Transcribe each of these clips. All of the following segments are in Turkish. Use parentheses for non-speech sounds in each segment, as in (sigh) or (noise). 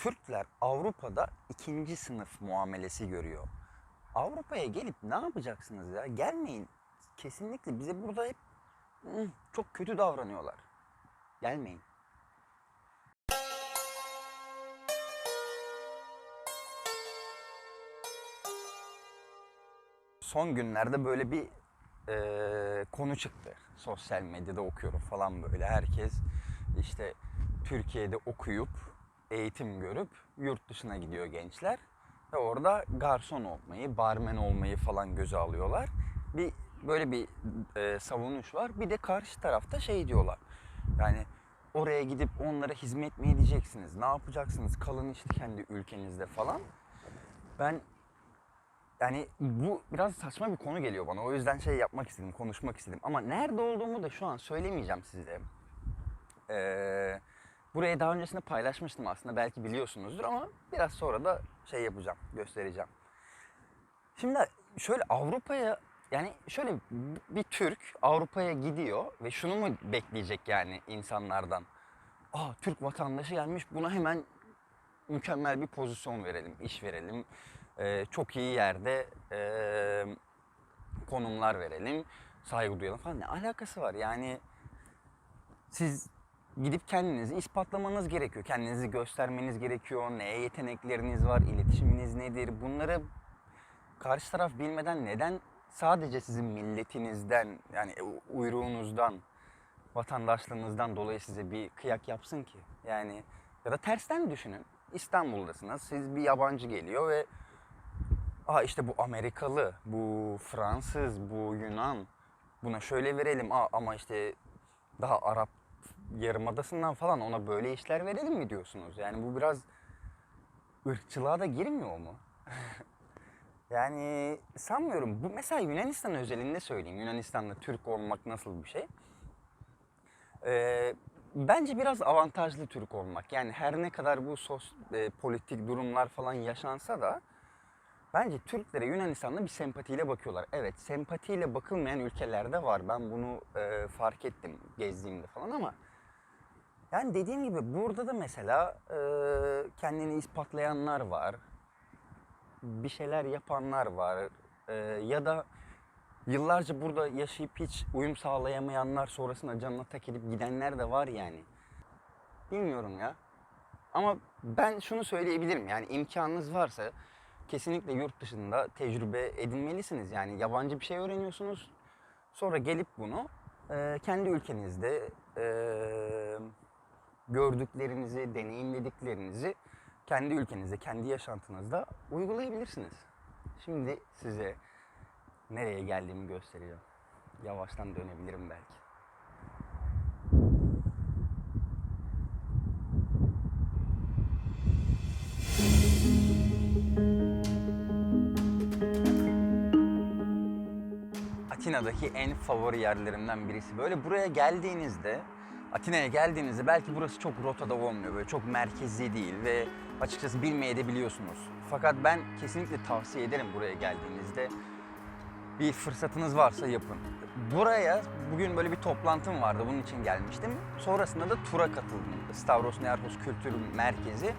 Türkler Avrupa'da ikinci sınıf muamelesi görüyor. Avrupa'ya gelip ne yapacaksınız ya? Gelmeyin. Kesinlikle bize burada hep çok kötü davranıyorlar. Gelmeyin. Son günlerde böyle bir eee, konu çıktı. Sosyal medyada okuyorum falan böyle. Herkes işte Türkiye'de okuyup, eğitim görüp yurt dışına gidiyor gençler. Ve orada garson olmayı, barmen olmayı falan göze alıyorlar. Bir böyle bir eee, savunuş var. Bir de karşı tarafta şey diyorlar. Yani oraya gidip onlara hizmet mi edeceksiniz? Ne yapacaksınız? Kalın işte kendi ülkenizde falan. Ben yani bu biraz saçma bir konu geliyor bana. O yüzden şey yapmak istedim, konuşmak istedim. Ama nerede olduğumu da şu an söylemeyeceğim size. Ee, burayı daha öncesinde paylaşmıştım aslında. Belki biliyorsunuzdur ama biraz sonra da şey yapacağım, göstereceğim. Şimdi şöyle Avrupa'ya yani şöyle bir Türk Avrupa'ya gidiyor ve şunu mu bekleyecek yani insanlardan? Aa Türk vatandaşı gelmiş buna hemen mükemmel bir pozisyon verelim, iş verelim. Ee, çok iyi yerde ee, konumlar verelim, saygı duyalım falan. Ne alakası var? Yani siz gidip kendinizi ispatlamanız gerekiyor. Kendinizi göstermeniz gerekiyor. Neye yetenekleriniz var, iletişiminiz nedir? Bunları karşı taraf bilmeden neden sadece sizin milletinizden yani uyruğunuzdan, vatandaşlığınızdan dolayı size bir kıyak yapsın ki? Yani ya da tersten düşünün. İstanbul'dasınız. Siz bir yabancı geliyor ve Aa işte bu Amerikalı, bu Fransız, bu Yunan. Buna şöyle verelim. Aa ama işte daha Arap Yarımadası'ndan falan ona böyle işler verelim mi diyorsunuz? Yani bu biraz ırkçılığa da girmiyor mu? (laughs) yani sanmıyorum. Bu mesela Yunanistan özelinde söyleyeyim. Yunanistan'da Türk olmak nasıl bir şey? Ee, bence biraz avantajlı Türk olmak. Yani her ne kadar bu sos, e, politik durumlar falan yaşansa da bence Türklere Yunanistan'da bir sempatiyle bakıyorlar. Evet, sempatiyle bakılmayan ülkelerde var. Ben bunu e, fark ettim gezdiğimde falan ama yani dediğim gibi burada da mesela e, kendini ispatlayanlar var. Bir şeyler yapanlar var. E, ya da yıllarca burada yaşayıp hiç uyum sağlayamayanlar sonrasında canına tak edip gidenler de var yani. Bilmiyorum ya. Ama ben şunu söyleyebilirim yani imkanınız varsa kesinlikle yurt dışında tecrübe edinmelisiniz. Yani yabancı bir şey öğreniyorsunuz. Sonra gelip bunu e, kendi ülkenizde e, gördüklerinizi, deneyimlediklerinizi kendi ülkenizde, kendi yaşantınızda uygulayabilirsiniz. Şimdi size nereye geldiğimi göstereceğim. Yavaştan dönebilirim belki. Atina'daki en favori yerlerimden birisi. Böyle buraya geldiğinizde, Atina'ya geldiğinizde belki burası çok rotada olmuyor. Böyle çok merkezi değil ve açıkçası bilmeyebiliyorsunuz. Fakat ben kesinlikle tavsiye ederim buraya geldiğinizde. Bir fırsatınız varsa yapın. Buraya bugün böyle bir toplantım vardı. Bunun için gelmiştim. Sonrasında da tura katıldım. Stavros Niarchos Kültür Merkezi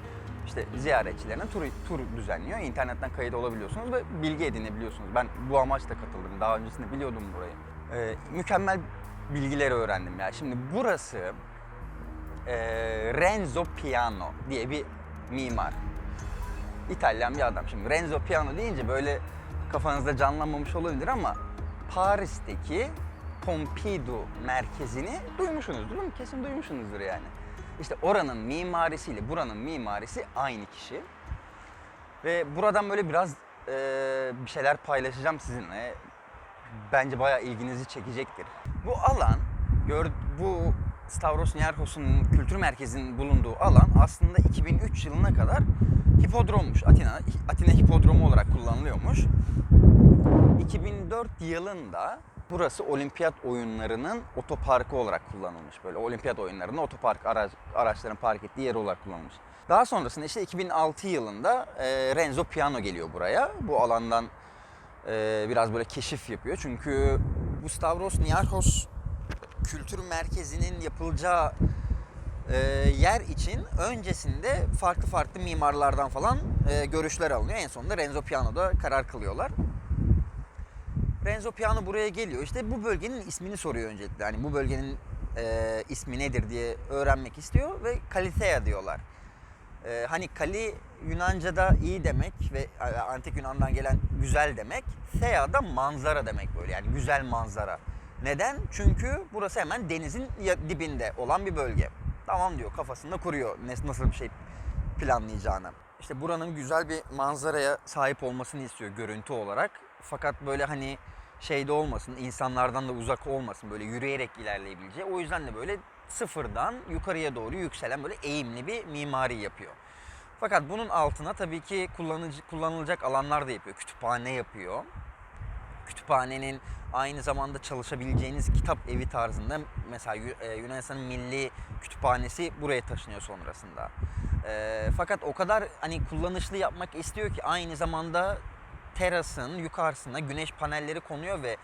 işte ziyaretçilerine tur, tur düzenliyor. İnternetten kayıt olabiliyorsunuz ve bilgi edinebiliyorsunuz. Ben bu amaçla katıldım. Daha öncesinde biliyordum burayı. Ee, mükemmel bilgiler öğrendim ya. Şimdi burası e, Renzo Piano diye bir mimar. İtalyan bir adam. Şimdi Renzo Piano deyince böyle kafanızda canlanmamış olabilir ama Paris'teki Pompidou merkezini duymuşsunuzdur değil mi? Kesin duymuşsunuzdur yani. İşte oranın mimarisiyle buranın mimarisi aynı kişi. Ve buradan böyle biraz e, bir şeyler paylaşacağım sizinle. Bence bayağı ilginizi çekecektir. Bu alan, bu Stavros Niarchos'un kültür merkezinin bulunduğu alan aslında 2003 yılına kadar hipodrommuş. Atina, Atina hipodromu olarak kullanılıyormuş. 2004 yılında burası olimpiyat oyunlarının otoparkı olarak kullanılmış. Böyle olimpiyat oyunlarında otopark araç, araçların park ettiği yer olarak kullanılmış. Daha sonrasında işte 2006 yılında e, Renzo Piano geliyor buraya. Bu alandan e, biraz böyle keşif yapıyor. Çünkü bu Stavros Niarchos Kültür Merkezi'nin yapılacağı e, yer için öncesinde farklı farklı mimarlardan falan e, görüşler alınıyor. En sonunda Renzo Piano'da karar kılıyorlar. Renzo Piano buraya geliyor. İşte bu bölgenin ismini soruyor öncelikle. Hani bu bölgenin e, ismi nedir diye öğrenmek istiyor ve Kalitheia diyorlar. E, hani Kali Yunanca'da iyi demek ve e, antik Yunan'dan gelen güzel demek. Thea da manzara demek böyle yani güzel manzara. Neden? Çünkü burası hemen denizin dibinde olan bir bölge. Tamam diyor kafasında kuruyor nasıl bir şey planlayacağını. İşte buranın güzel bir manzaraya sahip olmasını istiyor görüntü olarak. Fakat böyle hani şeyde olmasın, insanlardan da uzak olmasın, böyle yürüyerek ilerleyebileceği. O yüzden de böyle sıfırdan yukarıya doğru yükselen böyle eğimli bir mimari yapıyor. Fakat bunun altına tabii ki kullanıcı, kullanılacak alanlar da yapıyor. Kütüphane yapıyor. Kütüphanenin aynı zamanda çalışabileceğiniz kitap evi tarzında mesela e, Yunanistan'ın milli kütüphanesi buraya taşınıyor sonrasında. E, fakat o kadar hani kullanışlı yapmak istiyor ki aynı zamanda terasın yukarısına güneş panelleri konuyor ve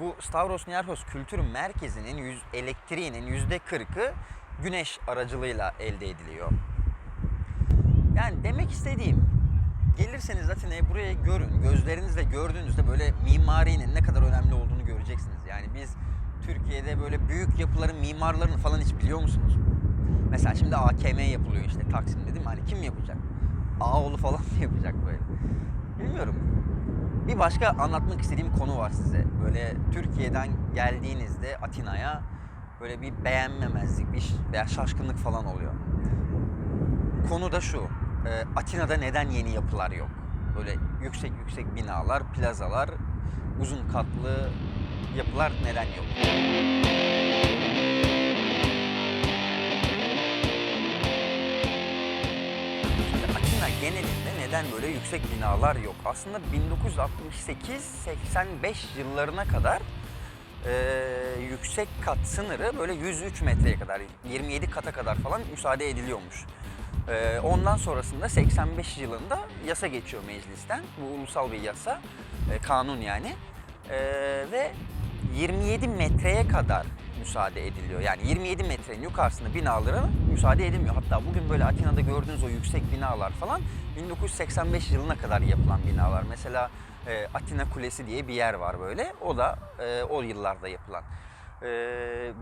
bu Stavros Niarchos kültür merkezinin yüz, elektriğinin yüzde kırkı güneş aracılığıyla elde ediliyor. Yani demek istediğim gelirseniz Atina'ya buraya görün. Gözlerinizle gördüğünüzde böyle mimarinin ne kadar önemli olduğunu göreceksiniz. Yani biz Türkiye'de böyle büyük yapıların mimarlarını falan hiç biliyor musunuz? Mesela şimdi AKM yapılıyor işte Taksim'de değil mi? Hani kim yapacak? Ağoğlu falan mı yapacak böyle? Bilmiyorum. Bir başka anlatmak istediğim konu var size. Böyle Türkiye'den geldiğinizde Atina'ya böyle bir beğenmemezlik, bir veya şaşkınlık falan oluyor. Konu da şu. e, Atina'da neden yeni yapılar yok? Böyle yüksek yüksek binalar, plazalar, uzun katlı yapılar neden yok? Atina genelinde neden böyle yüksek binalar yok? Aslında 1968-85 yıllarına kadar e, yüksek kat sınırı böyle 103 metreye kadar, 27 kata kadar falan müsaade ediliyormuş. E, ondan sonrasında 85 yılında yasa geçiyor meclisten. Bu ulusal bir yasa, e, kanun yani. E, ve 27 metreye kadar müsaade ediliyor. Yani 27 metrenin yukarısında binalara müsaade edilmiyor. Hatta bugün böyle Atina'da gördüğünüz o yüksek binalar falan 1985 yılına kadar yapılan binalar. Mesela e, Atina Kulesi diye bir yer var böyle. O da e, o yıllarda yapılan. E,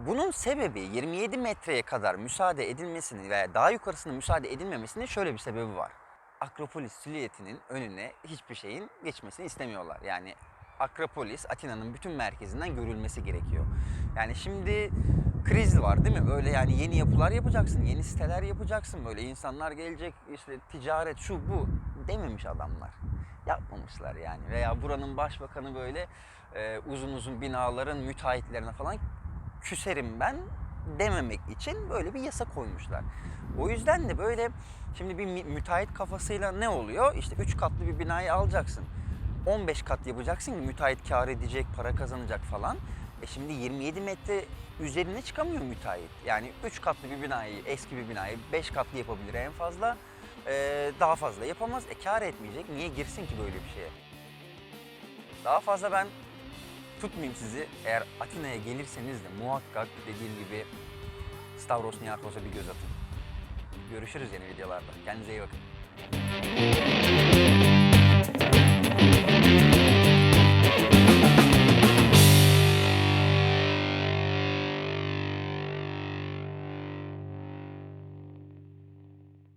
bunun sebebi 27 metreye kadar müsaade edilmesinin veya daha yukarısına müsaade edilmemesinin şöyle bir sebebi var. Akropolis silüetinin önüne hiçbir şeyin geçmesini istemiyorlar. Yani Akropolis Atina'nın bütün merkezinden görülmesi gerekiyor. Yani şimdi kriz var değil mi? Böyle yani yeni yapılar yapacaksın, yeni siteler yapacaksın. Böyle insanlar gelecek işte ticaret şu bu dememiş adamlar. Yapmamışlar yani. Veya buranın başbakanı böyle e, uzun uzun binaların müteahhitlerine falan küserim ben dememek için böyle bir yasa koymuşlar. O yüzden de böyle şimdi bir mü- müteahhit kafasıyla ne oluyor? İşte 3 katlı bir binayı alacaksın. 15 kat yapacaksın ki müteahhit kar edecek, para kazanacak falan. E şimdi 27 metre üzerine çıkamıyor müteahhit. Yani 3 katlı bir binayı, eski bir binayı 5 katlı yapabilir en fazla. Ee, daha fazla yapamaz. E kar etmeyecek. Niye girsin ki böyle bir şeye? Daha fazla ben tutmayayım sizi. Eğer Atina'ya gelirseniz de muhakkak dediğim gibi Stavros Niarchos'a bir göz atın. Görüşürüz yeni videolarda. Kendinize iyi bakın.